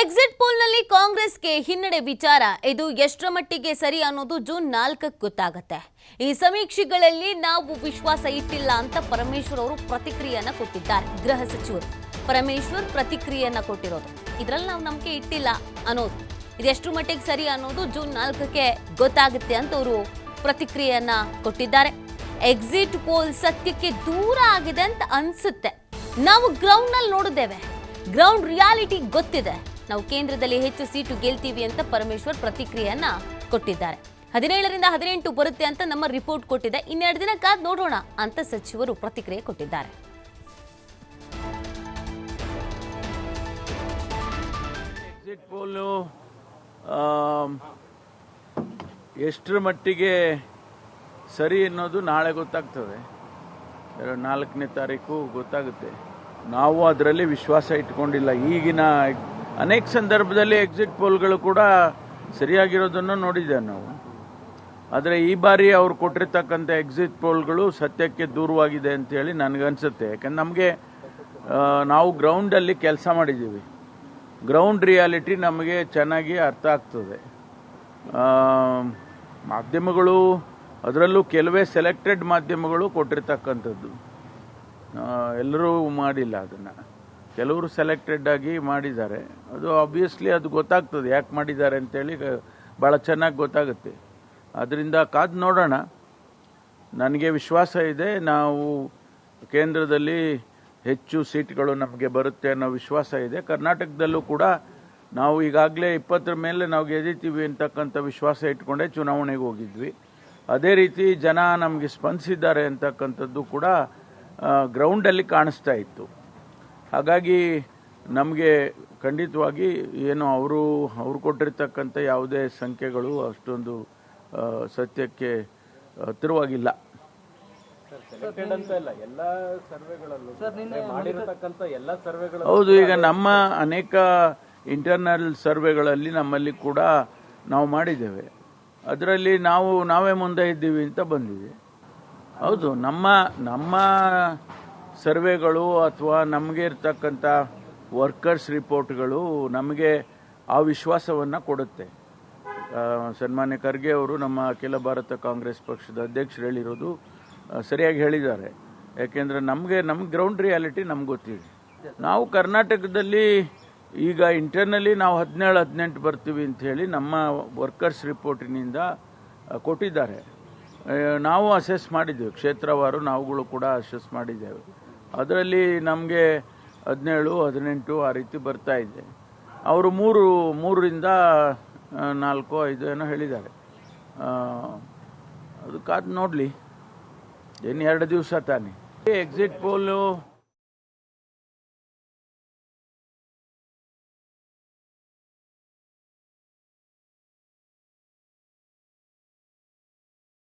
Exit ಪೋಲ್ನಲ್ಲಿ ಕಾಂಗ್ರೆಸ್ಗೆ ಹಿನ್ನಡೆ ವಿಚಾರ. ಇದು ಎಷ್ಟರ ಮಟ್ಟಿಗೆ ಸರಿ ಅನ್ನೋದು ಜೂನ್ ನಾಲ್ಕಕ್ಕೆ ಗೊತ್ತಾಗುತ್ತೆ. ಈ ಸಮೀಕ್ಷೆಗಳಲ್ಲಿ ನಾವು ವಿಶ್ವಾಸ ಇಟ್ಟಿಲ್ಲ ಅಂತ ಪರಮೇಶ್ವರ್ ಅವರು ಪ್ರತಿಕ್ರಿಯೆಯನ್ನ ಕೊಟ್ಟಿದ್ದಾರೆ. ಗೃಹ ಸಚಿವರು. ಪರಮೇಶ್ವರ್ ಪ್ರತಿಕ್ರಿಯೆಯನ್ನ ಕೊಟ್ಟಿರೋದು. ಇದರಲ್ಲಿ ನಾವು ನಂಬಿಕೆ ಇಟ್ಟಿಲ್ಲ ಅನ್ನೋದು. ಇದೆಷ್ಟು ಮಟ್ಟಿಗೆ ಸರಿ ಅನ್ನೋದು ಜೂನ್ ನಾಲ್ಕಕ್ಕೆ ಗೊತ್ತಾಗುತ್ತೆ ಅಂತ ಅವರು ಪ್ರತಿಕ್ರಿಯೆಯನ್ನ ಕೊಟ್ಟಿದ್ದಾರೆ. ಎಕ್ಸಿಟ್ ಪೋಲ್ ಸತ್ಯಕ್ಕೆ ದೂರ ಆಗಿದೆ ಅಂತ ಅನ್ಸುತ್ತೆ. ನಾವು ಗ್ರೌಂಡ್ನಲ್ಲಿ ನೋಡಿದ್ದೇವೆ. ಗ್ರೌಂಡ್ ರಿಯಾಲಿಟಿ ಗೊತ್ತಿದೆ. ನಾವು ಕೇಂದ್ರದಲ್ಲಿ ಹೆಚ್ಚು ಸೀಟು ಗೆಲ್ತೀವಿ ಅಂತ ಪರಮೇಶ್ವರ್ ಪ್ರತಿಕ್ರಿಯೆಯನ್ನ ಕೊಟ್ಟಿದ್ದಾರೆ. ಹದಿನೇಳರಿಂದ ಹದಿನೆಂಟು ಬರುತ್ತೆ ಅಂತ ನಮ್ಮ ರಿಪೋರ್ಟ್ ಕೊಟ್ಟಿದೆ. ಇನ್ನೆರಡು ದಿನ ಕಾದ್ ನೋಡೋಣ ಅಂತ ಸಚಿವರು ಪ್ರತಿಕ್ರಿಯೆ ಕೊಟ್ಟಿದ್ದಾರೆ. ಎಕ್ಸಿಟ್ ಪೋಲು ಎಷ್ಟರ ಮಟ್ಟಿಗೆ ಸರಿ ಅನ್ನೋದು ನಾಳೆ ಗೊತ್ತಾಗ್ತದೆ. ಎರಡು ನಾಲ್ಕನೇ ತಾರೀಕು ಗೊತ್ತಾಗುತ್ತೆ. ನಾವು ಅದರಲ್ಲಿ ವಿಶ್ವಾಸ ಇಟ್ಕೊಂಡಿಲ್ಲ. ಈಗಿನ ಅನೇಕ ಸಂದರ್ಭದಲ್ಲಿ ಎಕ್ಸಿಟ್ ಪೋಲ್ಗಳು ಕೂಡ ಸರಿಯಾಗಿರೋದನ್ನು ನೋಡಿದ್ದೇವೆ ನಾವು. ಆದರೆ ಈ ಬಾರಿ ಅವ್ರು ಕೊಟ್ಟಿರ್ತಕ್ಕಂಥ ಎಕ್ಸಿಟ್ ಪೋಲ್ಗಳು ಸತ್ಯಕ್ಕೆ ದೂರವಾಗಿದೆ ಅಂತೇಳಿ ನನಗನ್ಸುತ್ತೆ ಯಾಕಂದ್ರೆ ನಮಗೆ ನಾವು ಗ್ರೌಂಡಲ್ಲಿ ಕೆಲಸ ಮಾಡಿದ್ದೀವಿ. ಗ್ರೌಂಡ್ ರಿಯಾಲಿಟಿ ನಮಗೆ ಚೆನ್ನಾಗಿ ಅರ್ಥ ಆಗ್ತದೆ. ಮಾಧ್ಯಮಗಳು ಅದರಲ್ಲೂ ಕೆಲವೇ ಸೆಲೆಕ್ಟೆಡ್ ಮಾಧ್ಯಮಗಳು ಕೊಟ್ಟಿರ್ತಕ್ಕಂಥದ್ದು. ಎಲ್ಲರೂ ಮಾಡಿಲ್ಲ ಅದನ್ನು. ಕೆಲವರು ಸೆಲೆಕ್ಟೆಡ್ ಆಗಿ ಮಾಡಿದ್ದಾರೆ. ಅದು ಆಬ್ವಿಯಸ್ಲಿ ಅದು ಗೊತ್ತಾಗ್ತದೆ, ಯಾಕೆ ಮಾಡಿದ್ದಾರೆ ಅಂತೇಳಿ ಭಾಳ ಚೆನ್ನಾಗಿ ಗೊತ್ತಾಗುತ್ತೆ. ಅದರಿಂದ ಕಾದು ನೋಡೋಣ. ನನಗೆ ವಿಶ್ವಾಸ ಇದೆ, ನಾವು ಕೇಂದ್ರದಲ್ಲಿ ಹೆಚ್ಚು ಸೀಟ್ಗಳು ನಮಗೆ ಬರುತ್ತೆ ಅನ್ನೋ ವಿಶ್ವಾಸ ಇದೆ. ಕರ್ನಾಟಕದಲ್ಲೂ ಕೂಡ ನಾವು ಈಗಾಗಲೇ ಇಪ್ಪತ್ತರ ಮೇಲೆ ನಾವು ಗೆದ್ದಿತೀವಿ ಅಂತಕ್ಕಂಥ ವಿಶ್ವಾಸ ಇಟ್ಕೊಂಡೇ ಚುನಾವಣೆಗೆ ಹೋಗಿದ್ವಿ. ಅದೇ ರೀತಿ ಜನ ನಮಗೆ ಸ್ಪಂದಿಸಿದ್ದಾರೆ ಅಂತಕ್ಕಂಥದ್ದು ಕೂಡ ಗ್ರೌಂಡಲ್ಲಿ ಕಾಣಿಸ್ತಾ ಇತ್ತು. ಹಾಗಾಗಿ ನಮಗೆ ಖಂಡಿತವಾಗಿ ಏನು ಅವರು ಅವರು ಕೊಟ್ಟಿರ್ತಕ್ಕಂಥ ಯಾವುದೇ ಸಂಖ್ಯೆಗಳು ಅಷ್ಟೊಂದು ಸತ್ಯಕ್ಕೆ ಹತ್ತಿರವಾಗಿಲ್ಲ ಸೆಲೆಕ್ಟೆಡ್ ಅಂತ ಇಲ್ಲ. ಎಲ್ಲ ಸರ್ವೆಗಳಲ್ಲೂ ಮಾಡಿರತಕ್ಕಂತ ಎಲ್ಲ ಸರ್ವೆಗಳು ಹೌದು ಈಗ ನಮ್ಮ ಅನೇಕ ಇಂಟರ್ನಲ್ ಸರ್ವೆಗಳಲ್ಲಿ ನಮ್ಮಲ್ಲಿ ಕೂಡ ನಾವು ಮಾಡಿದ್ದೇವೆ. ಅದರಲ್ಲಿ ನಾವು ನಾವೇ ಮುಂದೆ ಇದ್ದೀವಿ ಅಂತ ಬಂದಿದೆ. ಹೌದು ನಮ್ಮ ನಮ್ಮ ಸರ್ವೆಗಳು ಅಥವಾ ನಮಗೆ ಇರ್ತಕ್ಕಂಥ ವರ್ಕರ್ಸ್ ರಿಪೋರ್ಟ್ಗಳು ನಮಗೆ ಆ ವಿಶ್ವಾಸವನ್ನು ಕೊಡುತ್ತೆ. ಸನ್ಮಾನ್ಯ ಖರ್ಗೆ ಅವರು ನಮ್ಮ ಅಖಿಲ ಭಾರತ ಕಾಂಗ್ರೆಸ್ ಪಕ್ಷದ ಅಧ್ಯಕ್ಷರು ಹೇಳಿರೋದು ಸರಿಯಾಗಿ ಹೇಳಿದ್ದಾರೆ. ಯಾಕೆಂದರೆ ನಮಗೆ ನಮ್ಮ ಗ್ರೌಂಡ್ ರಿಯಾಲಿಟಿ ನಮ್ಗೆ ಗೊತ್ತಿದೆ. ನಾವು ಕರ್ನಾಟಕದಲ್ಲಿ ಈಗ ಇಂಟರ್ನಲಿ ನಾವು ಹದಿನೇಳು, ಹದಿನೆಂಟು ಬರ್ತೀವಿ ಹೇಳಿ ನಮ್ಮ ವರ್ಕರ್ಸ್ ರಿಪೋರ್ಟಿನಿಂದ ಕೊಟ್ಟಿದ್ದಾರೆ. ನಾವು ಅಸೆಸ್ ಮಾಡಿದ್ದೇವೆ. ಕ್ಷೇತ್ರವಾರು ನಾವುಗಳು ಕೂಡ ಅಸೆಸ್ ಮಾಡಿದ್ದೇವೆ. ಅದರಲ್ಲಿ ನಮಗೆ ಹದಿನೇಳು ಹದಿನೆಂಟು ಆ ರೀತಿ ಬರ್ತಾ ಇದೆ. ಅವರು ಮೂರು ಮೂರರಿಂದ ನಾಲ್ಕು ಐದು ಏನೋ ಹೇಳಿದ್ದಾರೆ. ಆ, ಅದು ಕಾದು ನೋಡಲಿ. ಏನು ಎರಡು ದಿವಸ ತಾನೆ. ಎಕ್ಸಿಟ್ ಪೋಲು